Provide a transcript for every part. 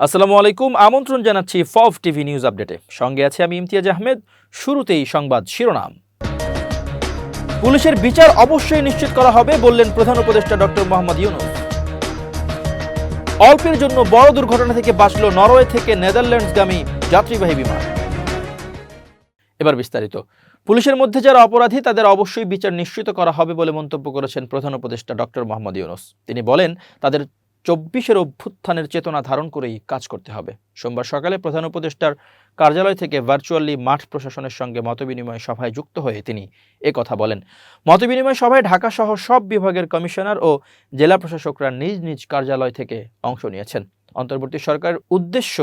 আসসালামু আলাইকুম, আমন্ত্রণ জানাচ্ছি ফভ টিভি নিউজ আপডেটে। সঙ্গে আছে আমি ইমতিয়াজ আহমেদ, শুরুতেই সংবাদ শিরোনাম। পুলিশের বিচার অবশ্যই নিশ্চিত করা হবে, বললেন প্রধান উপদেষ্টা ডক্টর মোহাম্মদ ইউনুস। অল্পের জন্য বড় দুর্ঘটনা থেকে বাঁচল নরওয়ে থেকে নেদারল্যান্ডসগামী যাত্রীবাহী বিমান। এবার বিস্তারিত। পুলিশের মধ্যে যারা অপরাধী, তাদের অবশ্যই বিচার নিশ্চিত করা হবে বলে মন্তব্য করেছেন প্রধান উপদেষ্টা ডক্টর মোহাম্মদ ইউনুস। তিনি বলেন, তাদের চব্বিশের অভ্যুত্থানের চেতনা ধারণ করেই কাজ করতে হবে। সোমবার সকালে প্রধান উপদেষ্টার কার্যালয় থেকে ভার্চুয়ালি মাঠ প্রশাসনের সঙ্গে মতবিনিময় সভায় যুক্ত হয়ে তিনি কথা বলেন। মতবিনিময় সভায় ঢাকাসহ সব বিভাগের কমিশনার ও জেলা প্রশাসকরা নিজ নিজ কার্যালয় থেকে অংশ নিয়েছেন। অন্তর্বর্তী সরকারের উদ্দেশ্য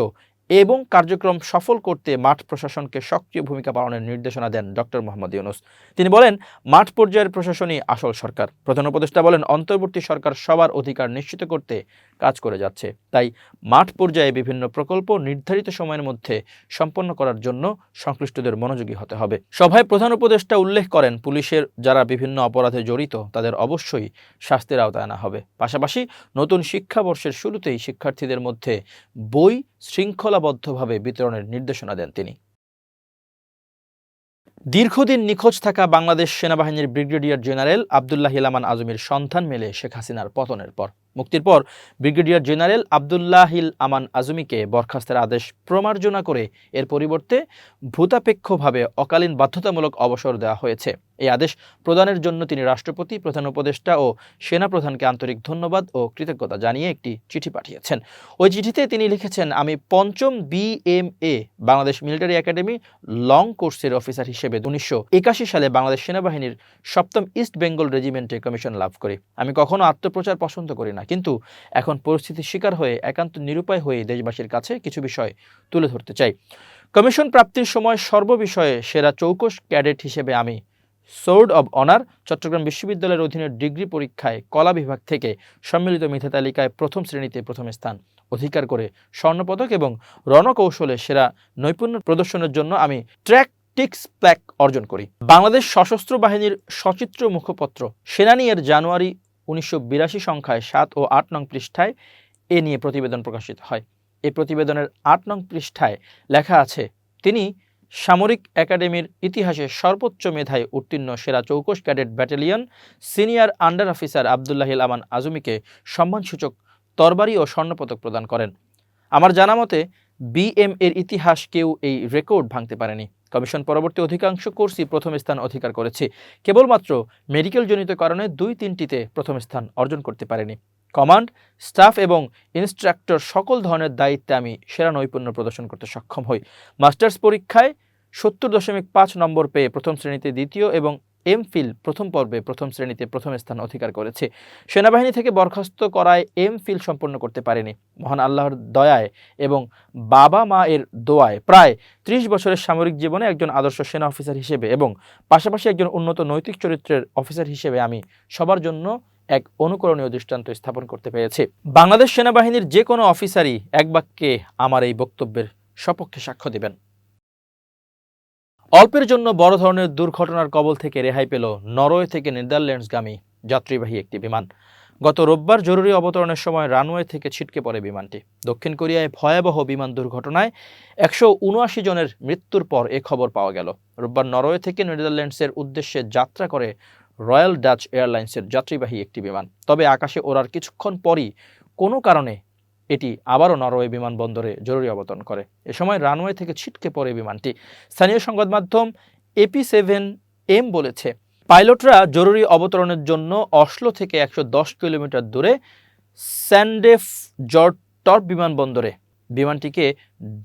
এবং কার্যক্রম সফল করতে মাঠ প্রশাসনকে সক্রিয় ভূমিকা পালনের নির্দেশনা দেন ডক্টর মোহাম্মদ ইউনুস। তিনি বলেন, মাঠ পর্যায়ের প্রশাসনই আসল সরকার। প্রধান উপদেষ্টা বলেন, অন্তর্বর্তী সরকার সবার অধিকার নিশ্চিত করতে কাজ করে যাচ্ছে। তাই মাঠ পর্যায়ে বিভিন্ন প্রকল্প নির্ধারিত সময়ের মধ্যে সম্পন্ন করার জন্য সংশ্লিষ্টদের মনোযোগী হতে হবে। সভায় প্রধান উপদেষ্টা উল্লেখ করেন, পুলিশের যারা বিভিন্ন অপরাধে জড়িত, তাদের অবশ্যই শাস্তির আওতায় আনা হবে। পাশাপাশি নতুন শিক্ষাবর্ষের শুরুতেই শিক্ষার্থীদের মধ্যে বই শৃঙ্খলাবদ্ধভাবে বিতরণের নির্দেশনা দেন তিনি। দীর্ঘদিন নিখোঁজ থাকা বাংলাদেশ সেনাবাহিনীর ব্রিগেডিয়ার জেনারেল আবদুল্লাহ ইলামান আজমির সন্ধান মেলে শেখ হাসিনার পতনের পর। মুক্তির পর ব্রিগেডিয়ার জেনারেল আবদুল্লাহিল আমান আজমিকে বরখাস্তের আদেশ প্রমার্জনা করে এর পরিবর্তে ভূতাপেক্ষভাবে অকালীন বাধ্যতামূলক অবসর দেওয়া হয়েছে। এই আদেশ প্রদানের জন্য তিনি রাষ্ট্রপতি, প্রধান উপদেষ্টা ও সেনাপ্রধানকে আন্তরিক ধন্যবাদ ও কৃতজ্ঞতা জানিয়ে একটি চিঠি পাঠিয়েছেন। ওই চিঠিতে তিনি লিখেছেন, আমি পঞ্চম BMA Bangladesh military academy, long কোর্সের অফিসার হিসেবে উনিশশো একাশি সালে বাংলাদেশ সেনাবাহিনীর সপ্তম ইস্ট বেঙ্গল রেজিমেন্টে কমিশন লাভ করি। আমি কখনো আত্মপ্রচার পছন্দ করি না, কিন্তু এখন পরিস্থিতির শিকার হয়ে একান্ত নিরুপায় হয়ে দেশবাসীর কাছে কিছু বিষয় তুলে ধরতে চাই। কমিশন প্রাপ্তির সময় সর্ববিষয়ে সেরা চৌকস ক্যাডেট হিসেবে আমি সোর্ড অব অনার, চট্টগ্রাম বিশ্ববিদ্যালয়ের অধীনে ডিগ্রি পরীক্ষায় কলা বিভাগ থেকে সম্মিলিত মেধা তালিকায় প্রথম শ্রেণীতে প্রথম স্থান অধিকার করে স্বর্ণপদক এবং রণকৌশলে সেরা নৈপুণ্য প্রদর্শনের জন্য আমি ট্র্যাক টিক্স প্ল্যাক অর্জন করি। বাংলাদেশ সশস্ত্র বাহিনীর সচিত্র মুখপত্র। সেনানি এর জানুয়ারি উনিশশো বিরাশি সংখ্যায় সাত ও আট নং পৃষ্ঠায় এ নিয়ে প্রতিবেদন প্রকাশিত হয়। এই প্রতিবেদনের আট নং পৃষ্ঠায় লেখা আছে, তিনি সামরিক একাডেমির ইতিহাসে সর্বোচ্চ মেধায় উত্তীর্ণ সেরা চৌকস cadet battalion senior under officer Abdullahil Aman আজমিকে সম্মানসূচক তরবারি ও স্বর্ণপদক প্রদান করেন। আমার জানা মতে বিএম এর ইতিহাস কেউ এই রেকর্ড ভাঙতে পারেনি। কমিশন পরবর্তী অধিকাংশ কোর্সই প্রথম স্থান অধিকার করেছে। কেবলমাত্র মেডিকেল জনিত কারণে দুই তিনটিতে প্রথম স্থান অর্জন করতে পারেনি। কমান্ড, স্টাফ এবং ইনস্ট্রাক্টর সকল ধরনের দায়িত্বে আমি সেরা নৈপুণ্য প্রদর্শন করতে সক্ষম হই। মাস্টার্স পরীক্ষায় সত্তর দশমিক পাঁচ নম্বর পেয়ে প্রথম শ্রেণীতে দ্বিতীয় এবং এম ফিল প্রথম পর্বে প্রথম শ্রেণীতে প্রথম স্থান অধিকার করেছে। সেনাবাহিনী থেকে বরখাস্ত করায় এম ফিল সম্পন্ন করতে পারেনি। মহান আল্লাহর দয়ায় এবং বাবা মা এর দোয়ায় প্রায় ত্রিশ বছরের সামরিক জীবনে একজন আদর্শ সেনা অফিসার হিসেবে এবং পাশাপাশি একজন উন্নত নৈতিক চরিত্রের অফিসার হিসেবে আমি সবার জন্য এক অনুকরণীয় দৃষ্টান্ত স্থাপন করতে পেরেছি। বাংলাদেশ সেনাবাহিনীর যে কোনো অফিসারই এক বাক্যে আমার এই বক্তব্যের সপক্ষে সাক্ষ্য দেবেন। অল্পের জন্য বড় ধরনের দুর্ঘটনার কবল থেকে রেহাই পেল নরওয়ে থেকে নেদারল্যান্ডসগামী যাত্রীবাহী একটি বিমান। গত রোববার জরুরি অবতরণের সময় রানওয়ে থেকে ছিটকে পড়ে বিমানটি। দক্ষিণ কোরিয়ায় ভয়াবহ বিমান দুর্ঘটনায় একশো উনআশি জনের মৃত্যুর পর এ খবর পাওয়া গেল। রোববার নরওয়ে থেকে নেদারল্যান্ডসের উদ্দেশ্যে যাত্রা করে রয়্যাল ডাচ এয়ারলাইন্সের যাত্রীবাহী একটি বিমান। তবে আকাশে ওড়ার কিছুক্ষণ পরই কোনো কারণে এটি আবারও নরওয়ে বিমানবন্দরে জরুরি অবতরণ করে। এ সময় রানওয়ে থেকে ছিটকে পড়ে বিমানটি। স্থানীয় সংবাদ মাধ্যম এপি সেভেন এম বলেছে, পাইলটরা জরুরি অবতরণের জন্য অশ্লো থেকে একশো দশ কিলোমিটার দূরে স্যান্ডেফ জর্টর বিমানবন্দরে বিমানটিকে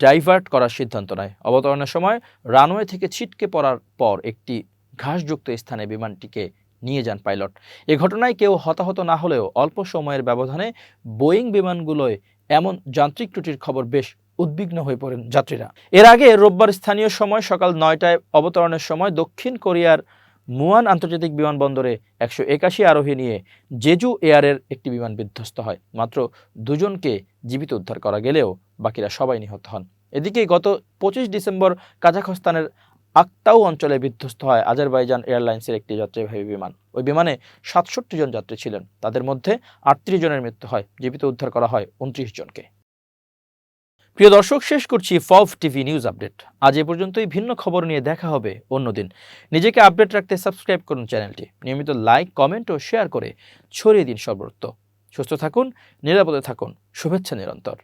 ডাইভার্ট করার সিদ্ধান্ত নেয়। অবতরণের সময় রানওয়ে থেকে ছিটকে পড়ার পর একটি ঘাসযুক্ত স্থানে বিমানটিকে নিয়ে যান পাইলট। এ ঘটনায় কেউ হতাহত না হলেও অল্প সময়ের ব্যবধানে বোয়িং বিমানগুলোয় এমন যান্ত্রিক ত্রুটির খবর বেশ উদ্বিগ্ন হয়ে পড়েন যাত্রীরা। এর আগে রোববার স্থানীয় সময় সকাল নয়টায় অবতরণের সময় দক্ষিণ কোরিয়ার মুয়ান আন্তর্জাতিক বিমানবন্দরে একশো একাশি আরোহী নিয়ে জেজু এয়ারের একটি বিমান বিধ্বস্ত হয়। মাত্র দুজনকে জীবিত উদ্ধার করা গেলেও বাকিরা সবাই নিহত হন। এদিকে গত পঁচিশ ডিসেম্বর কাজাখস্তানের আক্তাউ অঞ্চলে বিধ্বস্ত হয় আজারবাইজান এয়ারলাইন্সের একটি যাত্রীবাহী বিমান। ওই বিমানে সাতষট্টি জন যাত্রী ছিলেন। তাদের মধ্যে আটত্রিশ জনের মৃত্যু হয়। জীবিত উদ্ধার করা হয় উনত্রিশ জনকে। প্রিয় দর্শক, শেষ করছি ফভ টিভি নিউজ আপডেট। আজ এ পর্যন্তই। ভিন্ন খবর নিয়ে দেখা হবে অন্যদিন নিজেকে আপডেট রাখতে সাবস্ক্রাইব করুন চ্যানেলটি। নিয়মিত লাইক, কমেন্ট ও শেয়ার করে ছড়িয়ে দিন সর্বত্র। সুস্থ থাকুন, নিরাপদে থাকুন। শুভেচ্ছা নিরন্তর।